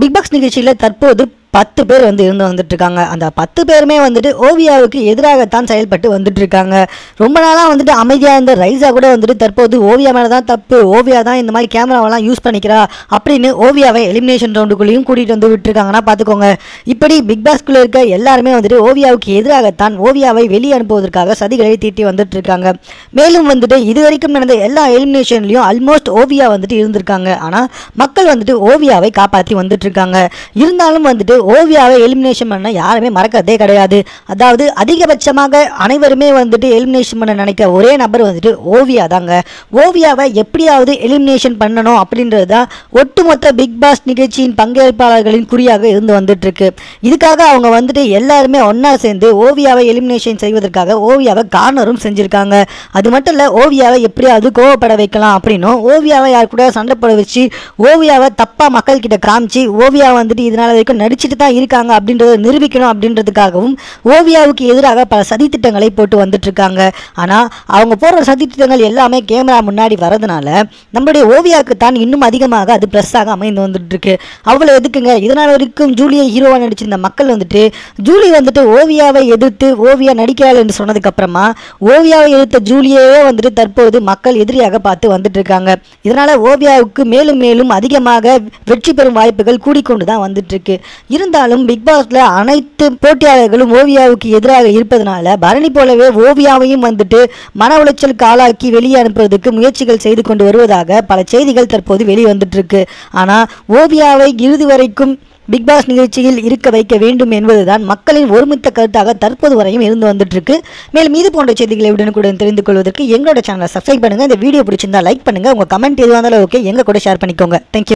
Big pass நிகழ்ச்சியில் தற்போது பத்து பேர் வந்து இருந்து வந்துட்டுருக்காங்க அந்த பத்து பேருமே வந்துட்டு ஓவியாவுக்கு எதிராகத்தான் செயல்பட்டு வந்துட்டுருக்காங்க ரொம்ப நாளாக வந்துட்டு அமைதியாக இருந்த ரைஸா கூட வந்துட்டு தற்போது ஓவியா மேலே தான் தப்பு ஓவியா தான் இந்த மாதிரி கேமராவெல்லாம் யூஸ் பண்ணிக்கிறா அப்படின்னு ஓவியாவை எலிமினேஷன் ரவுண்டுக்குள்ளேயும் கூட்டிகிட்டு வந்து விட்டுருக்காங்கன்னா பார்த்துக்கோங்க. இப்படி பிக் பாஸ்குள்ளே இருக்க எல்லாருமே வந்துட்டு ஓவியாவுக்கு எதிராகத்தான் ஓவியாவை வெளியே அனுப்புவதற்காக சதிகளை தீட்டி வந்துட்டு இருக்காங்க மேலும் வந்துட்டு இது வரைக்கும் நடந்த எல்லா எலிமினேஷன்லையும் ஆல்மோஸ்ட் ஓவியா வந்துட்டு இருந்திருக்காங்க. ஆனால் மக்கள் வந்துட்டு ஓவியாவை காப்பாற்றி வந்துட்டு இருக்காங்க இருந்தாலும் வந்துட்டு ஓவியாவை எலிமினேஷன் பண்ண யாருமே மறக்கிறதே கிடையாது. அதாவது அதிகபட்சமாக அனைவருமே வந்துட்டு எலிமினேஷன் பண்ண நினைக்க ஒரே நபர் வந்துட்டு ஓவியா தாங்க. ஓவியாவை எப்படியாவது எலிமினேஷன் பண்ணணும் அப்படின்றது தான் ஒட்டுமொத்த பிக் பாஸ் நிகழ்ச்சியின் பங்கேற்பாளர்களின் குறியாக இருந்து வந்துட்டு இருக்கு இதுக்காக அவங்க வந்துட்டு எல்லாருமே ஒன்றா சேர்ந்து ஓவியாவை எலிமினேஷன் செய்வதற்காக ஓவியாவை கார்னரும் செஞ்சுருக்காங்க. அது மட்டும் இல்லை ஓவியாவை எப்படியாவது கோவப்பட வைக்கலாம் அப்படின்னும் ஓவியாவை யார் கூட சண்டை போட வச்சு ஓவியாவை தப்பாக மக்கள்கிட்ட காமிச்சு ஓவியா வந்துட்டு இதனால வரைக்கும் நடிச்சு நடிச்சுட்டு தான் இருக்காங்க அப்படின்றத நிரூபிக்கணும் அப்படின்றதுக்காகவும் ஓவியாவுக்கு எதிராக பல சதித்திட்டங்களை போட்டு வந்துட்டு இருக்காங்க ஆனால் அவங்க போடுற சதித்திட்டங்கள் எல்லாமே கேமரா முன்னாடி வரதுனால நம்மளுடைய ஓவியாவுக்கு தான் இன்னும் அதிகமாக அது ப்ரெஸ்ஸாக அமைந்து வந்துட்டு இருக்கு அவ்வளோ எதுக்குங்க? இதனால் வரைக்கும் ஜூலியை ஹீரோவாக நடிச்சிருந்த மக்கள் வந்துட்டு ஜூலி வந்துட்டு ஓவியாவை எதிர்த்து ஓவியா நடிக்கிறாள் என்று சொன்னதுக்கு அப்புறமா ஓவியாவை எதிர்த்த ஜூலியையே வந்துட்டு தற்போது மக்கள் எதிரியாக பார்த்து வந்துட்டு இருக்காங்க இதனால ஓவியாவுக்கு மேலும் மேலும் அதிகமாக வெற்றி பெறும் வாய்ப்புகள் கூடிக்கொண்டு தான் வந்துட்டு இருக்கு இருந்தாலும் பிக் பாஸ்ல அனைத்து போட்டியாளர்களும் ஓவியாவுக்கு எதிராக இருப்பதனால பரணி போலவே ஓவியாவையும் வந்துட்டு மன உளைச்சலுக்கு ஆளாக்கி வெளியே அனுப்புவதற்கு முயற்சிகள் செய்து கொண்டு வருவதாக பல செய்திகள் தற்போது வெளியே வந்துட்டு இருக்கு ஆனா ஓவியாவை இறுதி வரைக்கும் பிக் பாஸ் நிகழ்ச்சியில் இருக்க வைக்க வேண்டும் என்பதுதான் மக்களின் ஒருமித்த கருத்தாக தற்போது வரையும் இருந்து வந்துட்டு இருக்கு மேலும் இது போன்ற செய்திகளை உடனுக்குடன் தெரிந்து கொள்வதற்கு எங்களோட சேனலை சப்ஸ்கிரைப் பண்ணுங்க. இந்த வீடியோ பிடிச்சிருந்தா லைக் பண்ணுங்க. உங்க கமெண்ட் எதுவாக இருந்தாலும் ஓகே எங்க கூட ஷேர் பண்ணிக்கோங்க. தேங்க்யூ